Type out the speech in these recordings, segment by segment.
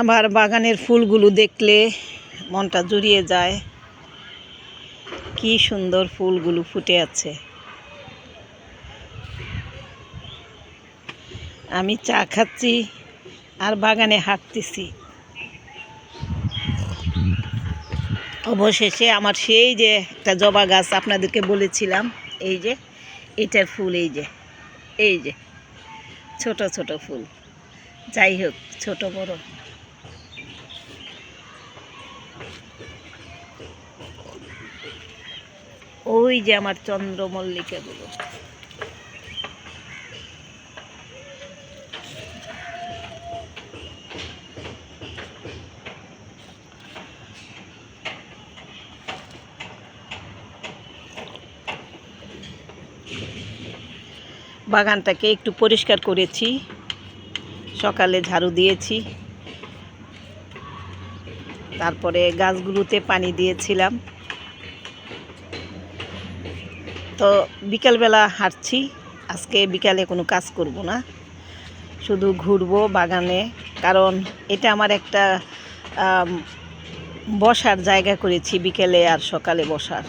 আমার বাগানের ফুলগুলো দেখলে মনটা জুড়িয়ে যায়। কি সুন্দর ফুলগুলো ফুটে আছে। আমি চা খাচ্ছি আর বাগানে হাঁটতেছি। অবশেষে আমার সেই যে একটা জবা গাছ আপনাদেরকে বলেছিলাম, এই যে, এটার ফুল এই যে এই যে, ছোট ছোট ফুল। যাই হোক, ছোট বড়। ওই যে আমার চন্দ্রমল্লিকাগুলো। বাগানটাকে একটু পরিষ্কার করেছি, সকালে ঝাড়ু দিয়েছি, তারপরে গাছগুলোতে পানি দিয়েছিলাম। তো বিকালবেলা হাঁটছি। আজকে বিকালে কোনো কাজ করব না। শুধু ঘুরবো বাগানে, কারণ এটা আমার একটা বসার জায়গা করেছি বিকেলে আর সকালে বসার।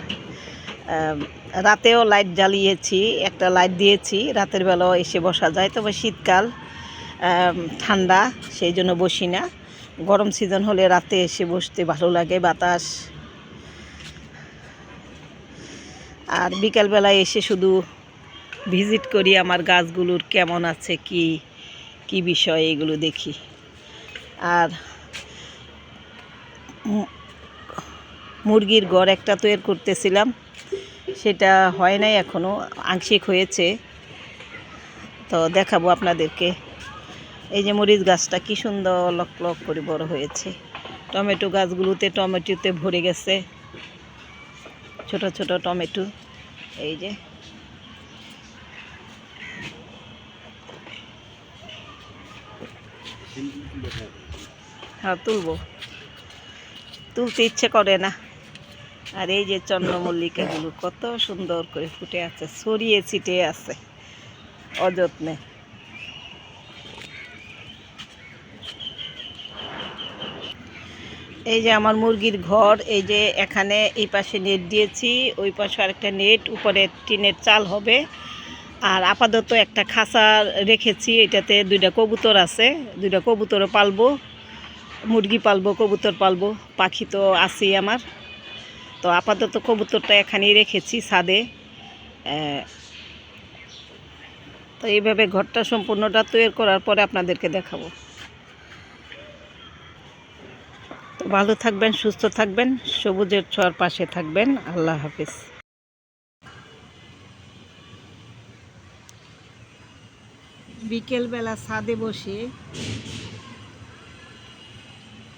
রাতেও লাইট জ্বালিয়েছি, একটা লাইট দিয়েছি, রাতের বেলাও এসে বসা যায়। তবে শীতকাল ঠান্ডা, সেই জন্য বসি না। গরম সিজন হলে রাতে এসে বসতে ভালো লাগে, বাতাস আর বিকালবেলায় এসে শুধু ভিজিট করি আমার গাছগুলোর কেমন আছে, কি কি বিষয় এগুলো দেখি। আর মুরগির ঘর একটা তৈরি করতেছিলাম, সেটা হয় নাই এখনও আংশিক হয়েছে। তো দেখাবো আপনাদেরকে, এই যে মরিচ গাছটা কি সুন্দর লক লক করে বড় হয়েছে। টমেটো গাছগুলোতে টমেটোতে ভরে গেছে, ছোট ছোট টমেটো। এই যে। হ্যাঁ তুলবো। তুলতে ইচ্ছে করে না। আর এই যে চন্দ্রমল্লিকাগুলো কত সুন্দর করে ফুটে আছে, ছড়িয়ে ছিটে আছে। অযত্নে। এই যে আমার মুরগির ঘর, এই যে এখানে এই পাশে নেট দিয়েছি, ওই পাশে আরেকটা নেট, উপরে টিনের চাল হবে। আর আপাতত একটা খাঁচা রেখেছি, এটাতে দুইটা কবুতর আছে, দুইটা কবুতরও পালবো, মুরগি পালবো, কবুতর পালবো, পাখি তো আছেই আমার। তো আপাতত কবুতরটা এখানেই রেখেছি ছাদে। তো এইভাবে ঘরটা সম্পূর্ণটা তৈরি করার পরে আপনাদেরকে দেখাবো তো ভালো থাকবেন, সুস্থ থাকবেন, সবুজের ছোঁয়ার পাশে থাকবেন। আল্লাহ হাফিজ। বিকেলবেলা ছাদে বসে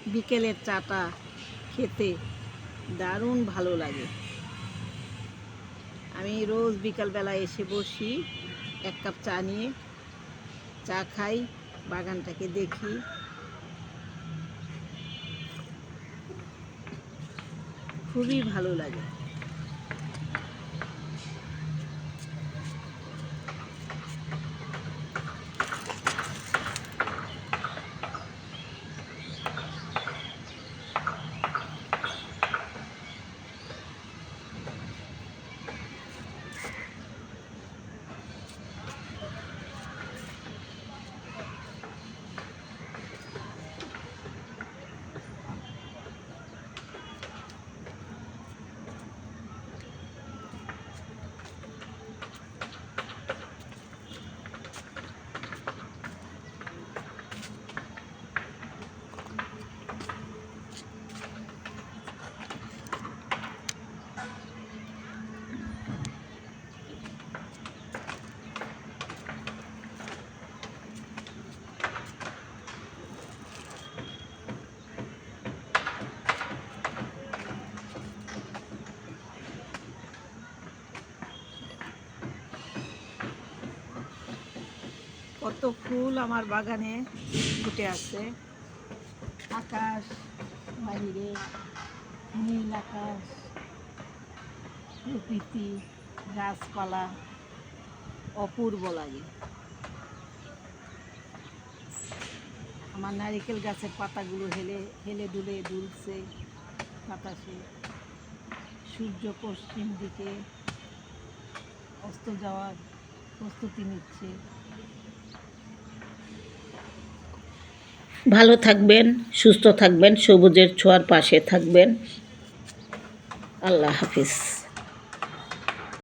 বিকেলের চাটা খেতে দারুণ ভালো লাগে। আমি রোজ বিকালবেলা এসে বসি, এক কাপ চা নিয়ে, চা খাই, বাগানটাকে দেখি। খুবই ভালো লাগে। কত ফুল আমার বাগানে ফুটে আছে। আকাশ বাহিরে নীল আকাশ, প্রকৃতি, গাছপালা, অপূর্ব লাগে। আমার নারিকেল গাছের পাতাগুলো হেলে হেলে দুলে দুলছে বাতাসে। সূর্য পশ্চিম দিকে অস্ত যাওয়ার প্রস্তুতি নিচ্ছে। ভালো থাকবেন সুস্থ থাকবেন সবুজের ছোঁয়ার পাশে থাকবেন। আল্লাহ হাফিজ।